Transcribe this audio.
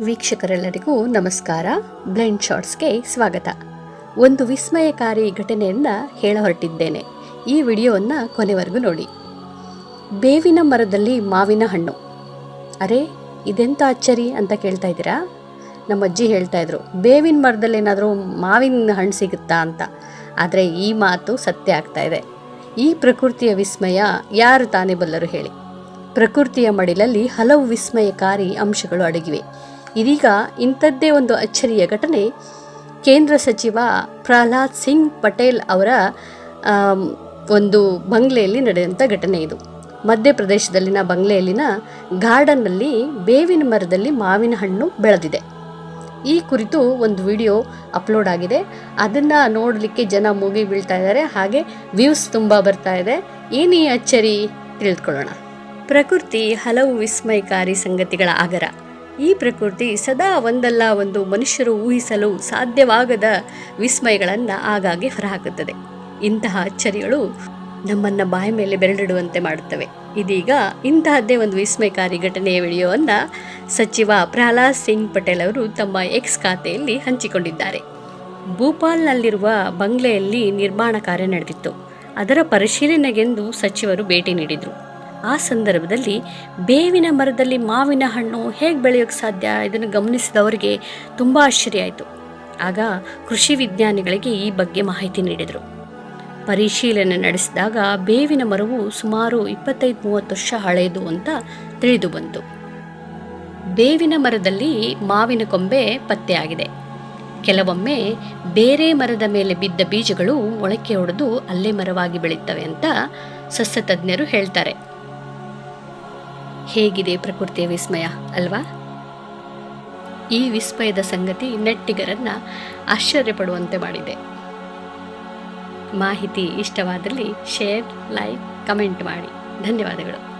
ವೀಕ್ಷಕರೆಲ್ಲರಿಗೂ ನಮಸ್ಕಾರ. ಬ್ಲೈಂಡ್ ಶಾರ್ಟ್ಸ್ಗೆ ಸ್ವಾಗತ. ಒಂದು ವಿಸ್ಮಯಕಾರಿ ಘಟನೆಯನ್ನು ಹೇಳ ಹೊರಟಿದ್ದೇನೆ. ಈ ವಿಡಿಯೋವನ್ನು ಕೊನೆವರೆಗೂ ನೋಡಿ. ಬೇವಿನ ಮರದಲ್ಲಿ ಮಾವಿನ ಹಣ್ಣು. ಅರೆ, ಇದೆಂತ ಅಚ್ಚರಿ ಅಂತ ಕೇಳ್ತಾ ಇದ್ದೀರಾ? ನಮ್ಮ ಅಜ್ಜಿ ಹೇಳ್ತಾ ಇದ್ರು, ಬೇವಿನ ಮರದಲ್ಲಿ ಏನಾದರೂ ಮಾವಿನ ಹಣ್ಣು ಸಿಗುತ್ತಾ ಅಂತ. ಆದರೆ ಈ ಮಾತು ಸತ್ಯ ಆಗ್ತಾ ಇದೆ. ಈ ಪ್ರಕೃತಿಯ ವಿಸ್ಮಯ ಯಾರು ತಾನೇ ಬಲ್ಲರು ಹೇಳಿ. ಪ್ರಕೃತಿಯ ಮಡಿಲಲ್ಲಿ ಹಲವು ವಿಸ್ಮಯಕಾರಿ ಅಂಶಗಳು ಅಡಗಿವೆ. ಇದೀಗ ಇಂಥದ್ದೇ ಒಂದು ಅಚ್ಚರಿಯ ಘಟನೆ. ಕೇಂದ್ರ ಸಚಿವ ಪ್ರಹ್ಲಾದ್ ಸಿಂಗ್ ಪಟೇಲ್ ಅವರ ಒಂದು ಬಂಗ್ಲೆಯಲ್ಲಿ ನಡೆದಂಥ ಘಟನೆ ಇದು. ಮಧ್ಯಪ್ರದೇಶದಲ್ಲಿನ ಬಂಗ್ಲೆಯಲ್ಲಿನ ಗಾರ್ಡನ್ನಲ್ಲಿ ಬೇವಿನ ಮರದಲ್ಲಿ ಮಾವಿನ ಹಣ್ಣು ಬೆಳೆದಿದೆ. ಈ ಕುರಿತು ಒಂದು ವಿಡಿಯೋ ಅಪ್ಲೋಡ್ ಆಗಿದೆ. ಅದನ್ನು ನೋಡಲಿಕ್ಕೆ ಜನ ಮೂಗಿ ಬೀಳ್ತಾ ಇದ್ದಾರೆ. ಹಾಗೆ ವ್ಯೂಸ್ ತುಂಬ ಬರ್ತಾ ಇದೆ. ಏನೇ ಅಚ್ಚರಿ ತಿಳಿದುಕೊಳ್ಳೋಣ ಪ್ರಕೃತಿ ಹಲವು ವಿಸ್ಮಯಕಾರಿ ಸಂಗತಿಗಳ ಆಗರ. ಈ ಪ್ರಕೃತಿ ಸದಾ ಒಂದಲ್ಲ ಒಂದು ಮನುಷ್ಯರು ಊಹಿಸಲು ಸಾಧ್ಯವಾಗದ ವಿಸ್ಮಯಗಳನ್ನು ಆಗಾಗ್ಗೆ ಹೊರಹಾಕುತ್ತದೆ. ಇಂತಹ ಅಚ್ಚರಿಗಳು ನಮ್ಮನ್ನು ಬಾಯಿ ಮೇಲೆ ಬೆರಳಿಡುವಂತೆ ಮಾಡುತ್ತವೆ. ಇದೀಗ ಇಂತಹದ್ದೇ ಒಂದು ವಿಸ್ಮಯಕಾರಿ ಘಟನೆಯ ವಿಡಿಯೋವನ್ನು ಸಚಿವ ಪ್ರಹ್ಲಾದ್ ಸಿಂಗ್ ಪಟೇಲ್ ಅವರು ತಮ್ಮ ಎಕ್ಸ್ ಖಾತೆಯಲ್ಲಿ ಹಂಚಿಕೊಂಡಿದ್ದಾರೆ. ಭೂಪಾಲ್ನಲ್ಲಿರುವ ಬಂಗ್ಲೆಯಲ್ಲಿ ನಿರ್ಮಾಣ ಕಾರ್ಯ ನಡೆದಿತ್ತು. ಅದರ ಪರಿಶೀಲನೆಗೆಂದು ಸಚಿವರು ಭೇಟಿ ನೀಡಿದರು. ಆ ಸಂದರ್ಭದಲ್ಲಿ ಬೇವಿನ ಮರದಲ್ಲಿ ಮಾವಿನ ಹಣ್ಣು ಹೇಗೆ ಬೆಳೆಯೋಕೆ ಸಾಧ್ಯ? ಇದನ್ನು ಗಮನಿಸಿದವರಿಗೆ ತುಂಬ ಆಶ್ಚರ್ಯ ಆಯಿತು. ಆಗ ಕೃಷಿ ವಿಜ್ಞಾನಿಗಳಿಗೆ ಈ ಬಗ್ಗೆ ಮಾಹಿತಿ ನೀಡಿದರು. ಪರಿಶೀಲನೆ ನಡೆಸಿದಾಗ ಬೇವಿನ ಮರವು ಸುಮಾರು ಇಪ್ಪತ್ತೈದು ಮೂವತ್ತು ವರ್ಷ ಹಳೆಯದು ಅಂತ ತಿಳಿದು ಬಂತು. ಬೇವಿನ ಮರದಲ್ಲಿ ಮಾವಿನ ಕೊಂಬೆ ಪತ್ತೆಯಾಗಿದೆ. ಕೆಲವೊಮ್ಮೆ ಬೇರೆ ಮರದ ಮೇಲೆ ಬಿದ್ದ ಬೀಜಗಳು ಮೊಳಕೆ ಹೊಡೆದು ಅಲ್ಲೇ ಮರವಾಗಿ ಬೆಳೀತವೆ ಅಂತ ಸಸ್ಯತಜ್ಞರು ಹೇಳ್ತಾರೆ. ಹೇಗಿದೆ ಪ್ರಕೃತಿಯ ವಿಸ್ಮಯ, ಅಲ್ವಾ? ಈ ವಿಸ್ಮಯದ ಸಂಗತಿ ನೆಟ್ಟಿಗರನ್ನ ಆಶ್ಚರ್ಯಪಡುವಂತೆ ಮಾಡಿದೆ. ಮಾಹಿತಿ ಇಷ್ಟವಾದಲ್ಲಿ ಶೇರ್, ಲೈಕ್, ಕಮೆಂಟ್ ಮಾಡಿ. ಧನ್ಯವಾದಗಳು.